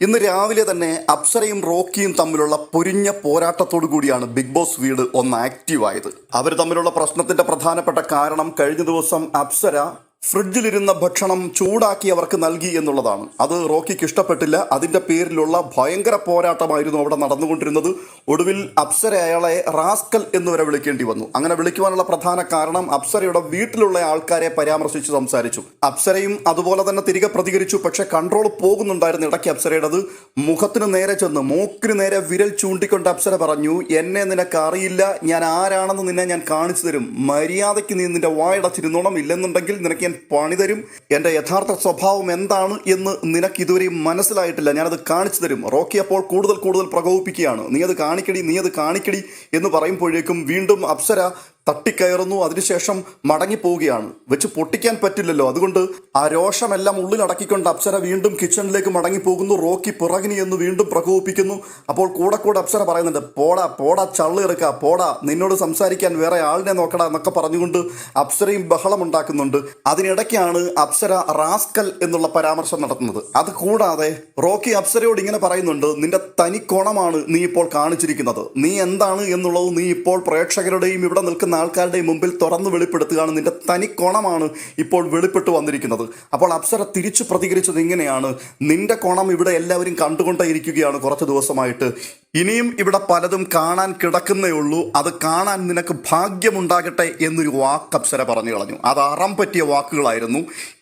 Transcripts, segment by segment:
ഇന്ന് രാവിലെ തന്നെ അപ്സരയും റോക്കിയും തമ്മിലുള്ള പൊരിഞ്ഞ പോരാട്ടത്തോടു കൂടിയാണ് ബിഗ് ബോസ് വീട് ഒന്ന് ആക്റ്റീവായത് അവർ തമ്മിലുള്ള പ്രശ്നത്തിന്റെ പ്രധാനപ്പെട്ട കാരണം കഴിഞ്ഞ ദിവസം അപ്സര ഫ്രിഡ്ജിലിരുന്ന ഭക്ഷണം ചൂടാക്കി അവർക്ക് നൽകി എന്നുള്ളതാണ്. അത് റോക്കിക്ക് ഇഷ്ടപ്പെട്ടില്ല. അതിന്റെ പേരിലുള്ള ഭയങ്കര പോരാട്ടമായിരുന്നു അവിടെ നടന്നുകൊണ്ടിരുന്നത്. ഒടുവിൽ അപ്സര അയാളെ റാസ്കൽ എന്ന് വരെ വിളിക്കേണ്ടി വന്നു. അങ്ങനെ വിളിക്കുവാനുള്ള പ്രധാന കാരണം അപ്സരയുടെ വീട്ടിലുള്ള ആൾക്കാരെ പരാമർശിച്ച് സംസാരിച്ചു. അപ്സരയും അതുപോലെ തന്നെ തിരികെ പ്രതികരിച്ചു. പക്ഷേ കൺട്രോൾ പോകുന്നുണ്ടായിരുന്നു ഇടയ്ക്ക് അപ്സരയുടേത്. മുഖത്തിന് നേരെ ചെന്ന് മൂക്കിന് നേരെ വിരൽ ചൂണ്ടിക്കൊണ്ട് അപ്സര പറഞ്ഞു എന്നെ നിനക്ക് അറിയില്ല. ഞാൻ ആരാണെന്ന് നിന്നെ ഞാൻ കാണിച്ചു തരും. മര്യാദയ്ക്ക് നീ നിന്റെ വായടച്ചിരുന്നോണം ഇല്ലെന്നുണ്ടെങ്കിൽ നിനക്ക് ഞാൻ പണിതരും എന്റെ യഥാർത്ഥ സ്വഭാവം എന്താണ് എന്ന് നിനക്ക് ഇതുവരെയും മനസ്സിലായിട്ടില്ല. ഞാനത് കാണിച്ചു തരും. റോക്കി അപ്പോൾ കൂടുതൽ കൂടുതൽ പ്രകോപിപ്പിക്കുകയാണ്. നീ അത് കാണിക്കടി നീ അത് കാണിക്കടി എന്ന് പറയുമ്പോഴേക്കും വീണ്ടും അപ്സര തട്ടിക്കയറുന്നു. അതിനുശേഷം മടങ്ങിപ്പോവുകയാണ്. വെച്ച് പൊട്ടിക്കാൻ പറ്റില്ലല്ലോ. അതുകൊണ്ട് ആ രോഷമെല്ലാം ഉള്ളിലടക്കിക്കൊണ്ട് അപ്സര വീണ്ടും കിച്ചണിലേക്ക് മടങ്ങിപ്പോകുന്നു. റോക്കി പിറകിനി എന്ന് വീണ്ടും പ്രകോപിപ്പിക്കുന്നു. അപ്പോൾ കൂടെ കൂടെ അപ്സര പറയുന്നുണ്ട് പോടാ പോടാ ചള്ളി ഇറക്ക പോടാ നിന്നോട് സംസാരിക്കാൻ വേറെ ആളിനെ നോക്കടാ എന്നൊക്കെ പറഞ്ഞുകൊണ്ട് അപ്സരയും ബഹളമുണ്ടാക്കുന്നുണ്ട് അതിനിടയ്ക്കാണ് അപ്സര റാസ്കൽ എന്നുള്ള പരാമർശം നടത്തുന്നത്. അത് കൂടാതെ റോക്കി അപ്സരയോട് ഇങ്ങനെ പറയുന്നുണ്ട് നിന്റെ തനിക്കോണമാണ് നീ ഇപ്പോൾ കാണിച്ചിരിക്കുന്നത്. നീ എന്താണ് എന്നുള്ളത് നീ ഇപ്പോൾ പ്രേക്ഷകരുടെയും ഇവിടെ നിൽക്കുന്ന ആൾക്കാരുടെയും മുമ്പിൽ തുറന്നു വെളിപ്പെടുത്തുകയാണ് നിന്റെ തനി തനിക്കോണമാണ് ഇപ്പോൾ വെളിപ്പെട്ട് വന്നിരിക്കുന്നത്. അപ്പോൾ അപ്സര തിരിച്ചു പ്രതികരിച്ചത് ഇങ്ങനെയാണ്. നിന്റെ കോണം ഇവിടെ എല്ലാവരും കണ്ടുകൊണ്ടേ ഇരിക്കുകയാണ് കുറച്ച് ദിവസമായിട്ട്. ഇനിയും ഇവിടെ പലതും കാണാൻ കിടക്കുന്നേ ഉള്ളൂ. അത് കാണാൻ നിനക്ക് ഭാഗ്യമുണ്ടാകട്ടെ എന്നൊരു വാക്ക് അപ്സര പറഞ്ഞു കളഞ്ഞു. അത് അറം പറ്റിയ വാക്കുകളായിരുന്നു.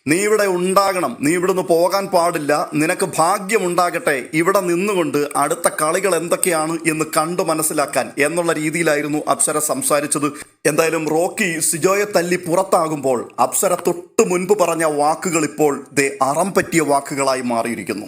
നീ ഇവിടെ ഉണ്ടാകണം. നീ ഇവിടുന്ന് പോകാൻ പാടില്ല. നിനക്ക് ഭാഗ്യമുണ്ടാകട്ടെ. ഇവിടെ നിന്നുകൊണ്ട് അടുത്ത കളികൾ എന്തൊക്കെയാണ് എന്ന് കണ്ടു മനസ്സിലാക്കാൻ എന്നുള്ള രീതിയിലായിരുന്നു അപ്സര സംസാരിച്ചത്. എന്തായാലും റോക്കി സിജോയെ തല്ലി പുറത്താകുമ്പോൾ അപ്സര തൊട്ട് മുൻപ് പറഞ്ഞ വാക്കുകൾ ഇപ്പോൾ ദേ അറം പറ്റിയ വാക്കുകളായി മാറിയിരിക്കുന്നു.